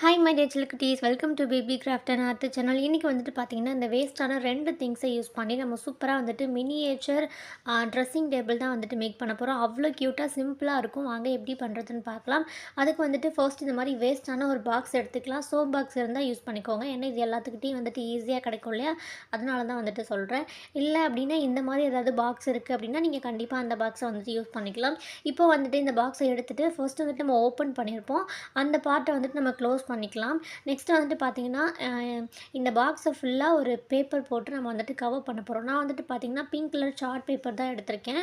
Hi my டேச்சில் குட்டீஸ் welcome to baby craft and art channel இன்றைக்கி வந்துட்டு பார்த்தீங்கன்னா இந்த வேஸ்ட்டான ரெண்டு திங்ஸை யூஸ் பண்ணி நம்ம சூப்பராக வந்துட்டு மினியேச்சர் ட்ரெஸ்ஸிங் டேபிள் தான் வந்துட்டு மேக் பண்ண போகிறோம் அவ்வளோ க்யூட்டாக சிம்பிளாக இருக்கும். வாங்க எப்படி பண்ணுறதுன்னு பார்க்கலாம். அதுக்கு வந்துட்டு ஃபர்ஸ்ட் இந்த மாதிரி வேஸ்ட்டான ஒரு பாக்ஸ் எடுத்துக்கலாம். சோப் பாக்ஸ் இருந்தால் யூஸ் பண்ணிக்கோங்க. ஏன்னா இது எல்லாத்துக்கிட்டையும் வந்துட்டு ஈஸியாக கிடைக்கும் இல்லையா? அதனால தான் வந்துட்டு சொல்கிறேன் இல்லை அப்படின்னா இந்த மாதிரி ஏதாவது பாக்ஸ் இருக்குது அப்படின்னா நீங்கள் கண்டிப்பாக அந்த பாக்ஸை வந்துட்டு யூஸ் பண்ணிக்கலாம். இப்போ வந்துட்டு இந்த பாக்ஸை எடுத்துகிட்டு ஃபர்ஸ்ட் வந்துட்டு நம்ம ஓப்பன் பண்ணியிருப்போம் அந்த பார்ட்டை வந்துட்டு நம்ம க்ளோஸ் பண்ணிக்கலாம். நெக்ஸ்ட் வந்துட்டு பார்த்தீங்கன்னா இந்த பாக்ஸை ஃபுல்லாக ஒரு பேப்பர் போட்டு நம்ம வந்துட்டு கவர் பண்ண போகிறோம் நான் வந்துட்டு பார்த்தீங்கன்னா பிங்க் கலர் சார்ட் பேப்பர் தான் எடுத்திருக்கேன்.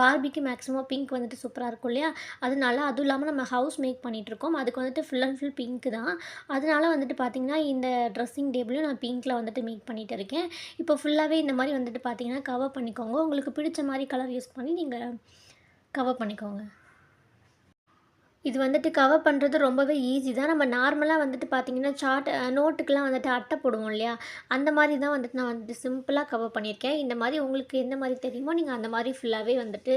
பார்பிக்கு மேக்ஸிமம் பிங்க் வந்துட்டு சூப்பராக இருக்கும் இல்லையா? அதனால அதுவும் இல்லாமல் நம்ம ஹவுஸ் மேக் பண்ணிகிட்ருக்கோம் அதுக்கு வந்துட்டு ஃபுல் அண்ட் ஃபுல் பிங்க் தான். அதனால வந்துட்டு பார்த்தீங்கன்னா இந்த ட்ரெஸ்ஸிங் டேபிளையும் நான் பிங்க்கில் வந்துட்டு மேக் பண்ணிகிட்டு இருக்கேன். இப்போ ஃபுல்லாகவே இந்த மாதிரி வந்துட்டு பார்த்தீங்கன்னா கவர் பண்ணிக்கோங்க. உங்களுக்கு பிடிச்ச மாதிரி கலர் யூஸ் பண்ணி நீங்கள் கவர் பண்ணிக்கோங்க. இது வந்துட்டு கவர் பண்ணுறது ரொம்பவே ஈஸி தான். நம்ம நார்மலாக வந்துட்டு பார்த்தீங்கன்னா சார்ட் நோட்டுக்கெலாம் வந்துட்டு அட்டை போடுவோம் இல்லையா? அந்த மாதிரி தான் வந்துட்டு நான் வந்துட்டு சிம்பிளாக கவர் பண்ணியிருக்கேன். இந்த மாதிரி உங்களுக்கு எந்த மாதிரி தெரியுமோ நீங்கள் அந்த மாதிரி ஃபுல்லாகவே வந்துட்டு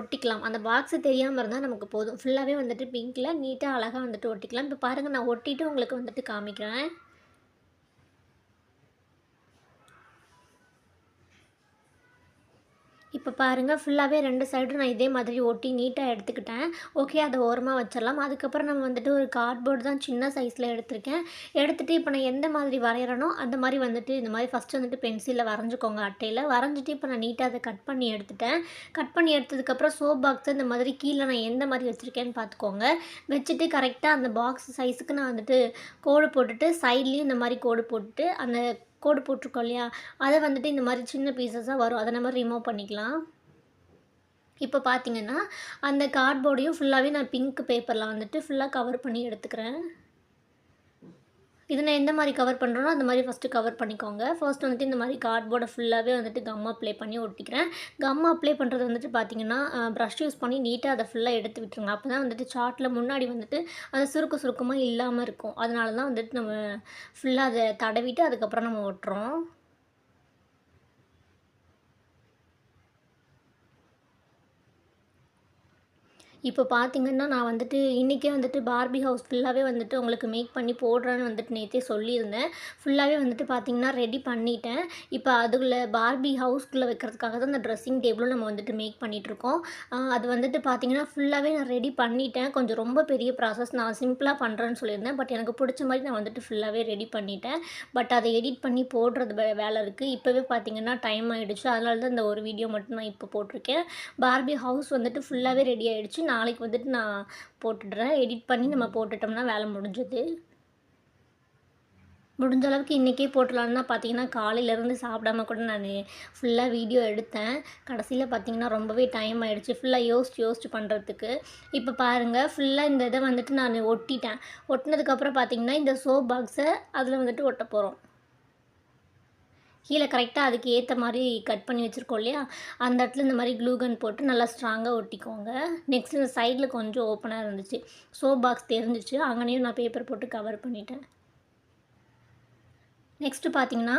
ஒட்டிக்கலாம். அந்த பாக்ஸு தெரியாமல் இருந்தால் நமக்கு போதும். ஃபுல்லாகவே வந்துட்டு பிங்க்கில் நீட்டாக அழகாக வந்துட்டு ஒட்டிக்கலாம். இப்போ பாருங்கள் நான் ஒட்டிட்டு உங்களுக்கு வந்துட்டு காமிக்கிறேன். இப்போ பாருங்கள் ஃபுல்லாகவே ரெண்டு சைடும் நான் இதே மாதிரி ஒட்டி நீட்டாக எடுத்துக்கிட்டேன். ஓகே அதை ஓரமாக வச்சிடலாம். அதுக்கப்புறம் நம்ம வந்துட்டு ஒரு கார்ட்போர்டு தான் சின்ன சைஸில் எடுத்திருக்கேன். எடுத்துகிட்டு இப்போ நான் எந்த மாதிரி வரைகிறனோ அந்த மாதிரி வந்துட்டு இந்த மாதிரி ஃபஸ்ட்டு வந்துட்டு பென்சிலில் வரைஞ்சிக்கோங்க அட்டையில். வரைஞ்சிட்டு இப்போ நான் நீட்டாக அதை கட் பண்ணி எடுத்துட்டேன். கட் பண்ணி எடுத்ததுக்கப்புறம் சோப் பாக்ஸ் இந்த மாதிரி கீழே நான் எந்த மாதிரி வச்சுருக்கேன்னு பார்த்துக்கோங்க. வச்சுட்டு கரெக்டாக அந்த பாக்ஸ் சைஸுக்கு நான் வந்துட்டு கோடு போட்டுட்டு சைட்லேயும் இந்த மாதிரி கோடு போட்டுட்டு அந்த கோடு போட்டிருக்கோம் இல்லையா? அதை வந்துட்டு இந்த மாதிரி சின்ன பீசஸாக வரும். அதை நம்ம ரிமூவ் பண்ணிக்கலாம். இப்போ பார்த்தீங்கன்னா அந்த கார்ட்போர்டையும் ஃபுல்லாகவே நான் பிங்க் பேப்பரில் வந்துட்டு ஃபுல்லாக கவர் பண்ணி எடுத்துக்கிறேன். இதில் நான் எந்த மாதிரி கவர் பண்ணுறேனோ அந்த மாதிரி ஃபஸ்ட்டு கவர் பண்ணிக்கோங்க. ஃபர்ஸ்ட் வந்துட்டு இந்த மாதிரி கார்ட்போர்டை ஃபுல்லாகவே வந்துட்டு கம் அப்ளை பண்ணி ஒட்டிக்கிறேன். கம் அப்ளை பண்ணுறது வந்துட்டு பார்த்தீங்கன்னா ப்ரஷ் யூஸ் பண்ணி நீட்டாக அதை ஃபுல்லாக எடுத்து விட்டுருங்க. அப்போ தான் வந்துட்டு சார்ட்டில் முன்னாடி வந்துட்டு அது சுருக்க சுருக்கமாக இல்லாமல் இருக்கும். அதனால தான் வந்துட்டு நம்ம ஃபுல்லாக அதை தடவிட்டு அதுக்கப்புறம் நம்ம ஒட்டுறோம். இப்போ பார்த்தீங்கன்னா நான் வந்துட்டு இன்றைக்கே வந்துட்டு பார்பி ஹவுஸ் ஃபுல்லாகவே வந்துட்டு உங்களுக்கு மேக் பண்ணி போடுறேன்னு வந்துட்டு நேற்றே சொல்லியிருந்தேன். ஃபுல்லாகவே வந்துட்டு பார்த்தீங்கன்னா ரெடி பண்ணிட்டேன். இப்போ அதுக்குள்ளே பார்பி ஹவுஸ்க்குள்ளே வைக்கிறதுக்காக தான் இந்த ட்ரெஸ்ஸிங் டேபிளும் நம்ம வந்துட்டு மேக் பண்ணிகிட்ருக்கோம் அது வந்துட்டு பார்த்தீங்கன்னா ஃபுல்லாகவே நான் ரெடி பண்ணிட்டேன். கொஞ்சம் ரொம்ப பெரிய ப்ராசஸ் நான் சிம்பிளாக பண்ணுறேன்னு சொல்லியிருந்தேன். பட் எனக்கு பிடிச்ச மாதிரி நான் வந்துட்டு ஃபுல்லாகவே ரெடி பண்ணிட்டேன். பட் அதை எடிட் பண்ணி போடுறது வே- வேலை இருக்குது இப்போவே பார்த்திங்கன்னா டைம் ஆகிடுச்சு அதனால தான் இந்த ஒரு வீடியோ மட்டும் நான் இப்போ போட்டிருக்கேன். பார்பி ஹவுஸ் வந்துட்டு ஃபுல்லாகவே ரெடி ஆகிடுச்சு நாளைக்கு வந்துட்டு நான் போட்டுடுறேன். எடிட் பண்ணி நம்ம போட்டுட்டோம்னா வேலை முடிஞ்சது. முடிஞ்ச அளவுக்கு இன்றைக்கே போட்டுடலான்னு பார்த்தீங்கன்னா காலையிலேருந்து சாப்பிடாம கூட நான் ஃபுல்லாக வீடியோ எடுத்தேன். கடைசியில் பார்த்தீங்கன்னா ரொம்பவே டைம் ஆகிடுச்சு ஃபுல்லாக யோசிச்சு யோசிச்சு பண்ணுறதுக்கு இப்போ பாருங்கள் ஃபுல்லாக இந்த இதை வந்துட்டு நான் ஒட்டிட்டேன். ஒட்டினதுக்கப்புறம் பார்த்தீங்கன்னா இந்த சோப் பாக்ஸை அதில் வந்துட்டு ஒட்ட போகிறோம் கீழே கரெக்டாக அதுக்கு ஏற்ற மாதிரி கட் பண்ணி வச்சுருக்கோம் இல்லையா? அந்த இடத்துல இந்த மாதிரி க்ளூகன் போட்டு நல்லா ஸ்ட்ராங்காக ஒட்டிக்கோங்க. நெக்ஸ்ட் இந்த சைடில் கொஞ்சம் ஓப்பனாக இருந்துச்சு. சோப் பாக்ஸ் தெரிஞ்சிச்சு அங்கேயும் நான் பேப்பர் போட்டு கவர் பண்ணிட்டேன். நெக்ஸ்ட்டு பார்த்தீங்கன்னா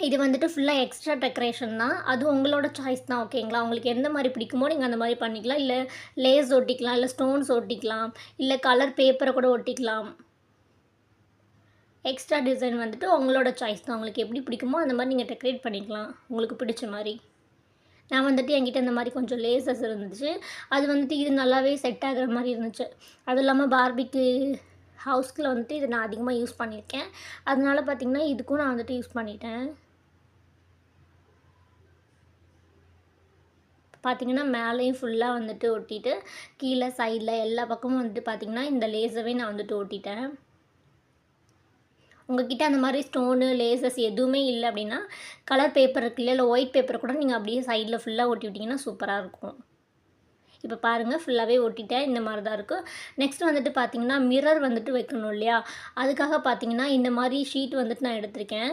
இது வந்துட்டு ஃபுல்லாக எக்ஸ்ட்ரா டெக்கரேஷன் தான். அது உங்களோட சாய்ஸ் தான் ஓகேங்களா உங்களுக்கு எந்த மாதிரி பிடிக்குமோ நீங்கள் அந்த மாதிரி பண்ணிக்கலாம். இல்லை லேஸ் ஒட்டிக்கலாம் இல்லை ஸ்டோன்ஸ் ஒட்டிக்கலாம் இல்லை கலர் பேப்பரை கூட ஒட்டிக்கலாம். எக்ஸ்ட்ரா டிசைன் வந்துட்டு உங்களோட சாய்ஸ் தான். உங்களுக்கு எப்படி பிடிக்குமோ அந்த மாதிரி நீங்கள் டெக்கரேட் பண்ணிக்கலாம். உங்களுக்கு பிடிச்ச மாதிரி. நான் வந்துட்டு என்கிட்ட இந்த மாதிரி கொஞ்சம் லேசஸ் இருந்துச்சு. அது வந்துட்டு இது நல்லாவே செட் ஆகிற மாதிரி இருந்துச்சு. அதுவும் இல்லாமல் பார்பிக்கு ஹவுஸ்க்கில் வந்துட்டு இது நான் அதிகமாக யூஸ் பண்ணியிருக்கேன். அதனால பார்த்தீங்கன்னா இதுக்கும் நான் வந்துட்டு யூஸ் பண்ணிட்டேன். பார்த்தீங்கன்னா மேலேயும் ஃபுல்லாக வந்துட்டு ஒட்டிட்டு கீழே சைடில் எல்லா பக்கமும் வந்துட்டு பார்த்தீங்கன்னா இந்த லேஸவே நான் வந்துட்டு ஒட்டிட்டேன். உங்ககிட்ட அந்த மாதிரி ஸ்டோனு லேசஸ் எதுவுமே இல்லை அப்படின்னா கலர் பேப்பர் இருக்குல்ல இல்லை ஒயிட் பேப்பர் கூட நீங்கள் அப்படியே சைடில் ஃபுல்லாக ஒட்டி விட்டிங்கன்னா சூப்பராக இருக்கும். இப்போ பாருங்கள் ஃபுல்லாகவே ஒட்டிட்டேன் இந்த மாதிரி தான் இருக்கும். நெக்ஸ்ட் வந்துட்டு பார்த்தீங்கன்னா மிரர் வந்துட்டு வைக்கணும் இல்லையா? அதுக்காக பார்த்தீங்கன்னா இந்த மாதிரி ஷீட் வந்துட்டு நான் எடுத்திருக்கேன்.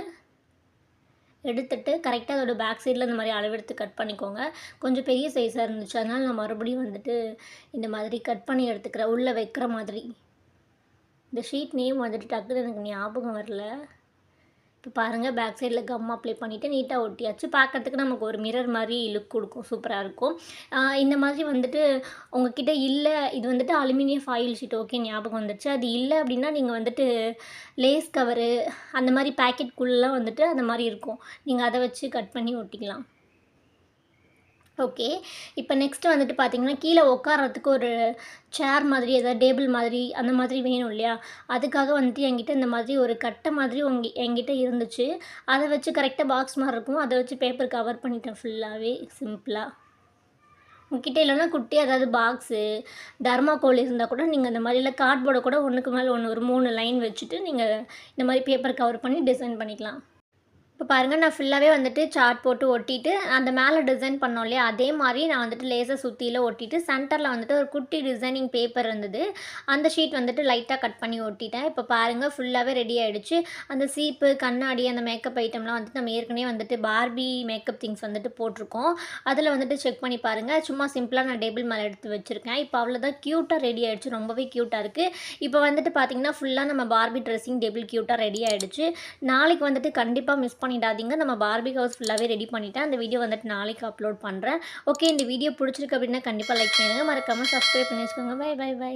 எடுத்துட்டு கரெக்டாக அதோட பேக் சைடில் இந்த மாதிரி அளவெடுத்து கட் பண்ணிக்கோங்க. கொஞ்சம் பெரிய சைஸாக இருந்துச்சு. அதனால் நான் மறுபடியும் வந்துட்டு இந்த மாதிரி கட் பண்ணி எடுத்துக்கிறேன். உள்ளே வைக்கிற மாதிரி. இந்த ஷீட் நேம் வந்துட்டு டக்குன்னு எனக்கு ஞாபகம் வரல. இப்போ பாருங்கள் பேக் சைடில் கம் அப்ளை பண்ணிவிட்டு நீட்டாக ஒட்டியாச்சு. பார்க்கறதுக்கு நமக்கு ஒரு மிரர் மாதிரி லுக் கொடுக்கும் சூப்பராக இருக்கும். இந்த மாதிரி வந்துட்டு உங்ககிட்ட இல்லை இது வந்துட்டு அலுமினியம் ஃபாயில் ஷீட் ஓகே ஞாபகம் வந்துச்சு. அது இல்லை அப்படின்னா நீங்கள் வந்துட்டு லேஸ் கவரு அந்த மாதிரி பேக்கெட்குள்ளெலாம் வந்துட்டு அந்த மாதிரி இருக்கும். நீங்கள் அதை வச்சு கட் பண்ணி ஒட்டிக்கலாம். ஓகே. இப்போ நெக்ஸ்ட்டு வந்துட்டு பார்த்தீங்கன்னா கீழே உட்காரத்துக்கு ஒரு சேர் மாதிரி ஏதாவது டேபிள் மாதிரி அந்த மாதிரி வேணும் இல்லையா? அதுக்காக வந்துட்டு என்கிட்ட இந்த மாதிரி ஒரு கட்டை மாதிரி உங்க என்கிட்ட இருந்துச்சு. அதை வச்சு கரெக்டாக பாக்ஸ் மாதிரி இருக்கும். அதை வச்சு பேப்பர் கவர் பண்ணிட்டேன் ஃபுல்லாகவே சிம்பிளாக உங்ககிட்ட இல்லைன்னா குட்டி அதாவது பாக்ஸு தர்மாக்கோல் இருந்தால் கூட நீங்கள் இந்த மாதிரி இல்லை கார்ட்போர்டை கூட ஒன்றுக்கு மேலே ஒன்று ஒரு மூணு லைன் வச்சுட்டு நீங்கள் இந்த மாதிரி பேப்பர் கவர் பண்ணி டிசைன் பண்ணிக்கலாம். இப்போ பாருங்கள் நான் ஃபுல்லாகவே வந்துட்டு சார்ட் போட்டு ஒட்டிட்டு அந்த மேலே டிசைன் பண்ணோம் இல்லையா? அதே மாதிரி நான் வந்துட்டு லேசர் சுற்றியில் ஒட்டிட்டு சென்டரில் வந்துட்டு ஒரு குட்டி டிசைனிங் பேப்பர் இருந்தது. அந்த ஷீட் வந்துட்டு லைட்டாக கட் பண்ணி ஒட்டிட்டேன். இப்போ பாருங்கள் ஃபுல்லாகவே ரெடி ஆகிடுச்சு அந்த சீப்பு கண்ணாடி அந்த மேக்கப் ஐட்டம்லாம் வந்துட்டு நம்ம ஏற்கனவே வந்துட்டு பார்பி மேக்கப் திங்ஸ் வந்துட்டு போட்டிருக்கோம். அதில் வந்துட்டு செக் பண்ணி பாருங்கள் சும்மா சிம்பிளாக நான் டேபிள் மேலே எடுத்து வச்சுருக்கேன். இப்போ அவ்வளோதான் க்யூட்டாக ரெடி ஆகிடுச்சு ரொம்பவே க்யூட்டாக இருக்குது இப்போ வந்துட்டு பார்த்தீங்கன்னா ஃபுல்லாக நம்ம பார்பி ட்ரெஸ்ஸிங் டேபிள் க்யூட்டாக ரெடி ஆகிடுச்சு நாளைக்கு வந்துட்டு கண்டிப்பாக மிஸ் பண்ணிடாதீங்க. நம்ம பார்பி ஹவுஸ் ஃபுல்லாகவே ரெடி பண்ணிவிட்டேன் அந்த வீடியோ வந்துட்டு நாளைக்கு அப்லோட் பண்ணுறேன் ஓகே இந்த வீடியோ பிடிச்சிருக்கு அப்படின்னா கண்டிப்பாக லைக் பண்ணுங்கள் மறக்காமல் சப்ஸ்கிரைப் பண்ணி வச்சுக்கோங்க பை பை பை